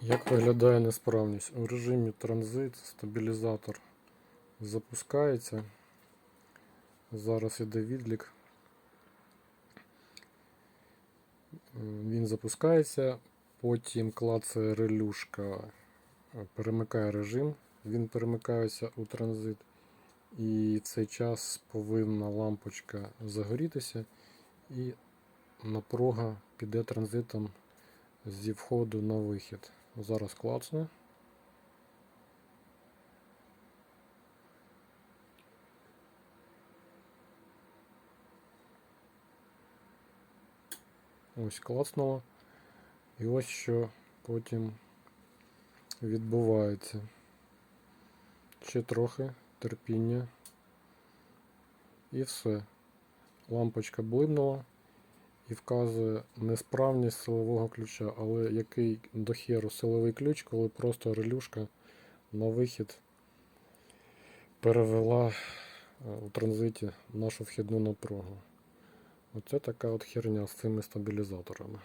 Як виглядає несправність? У режимі транзит стабілізатор запускається. Зараз іде відлік. Він запускається, потім клацає релюшка, перемикає режим, він перемикається у транзит. І в цей час повинна лампочка загорітися і напруга піде транзитом зі входу на вихід. Зараз клацну. Ось клацнуло. І ось що потім відбувається. Ще трохи терпіння. І все. Лампочка блимнула і вказує несправність силового ключа, але який до херу силовий ключ, коли просто релюшка на вихід перевела е, у транзиті нашу вхідну напругу. Оце така от херня з цими стабілізаторами.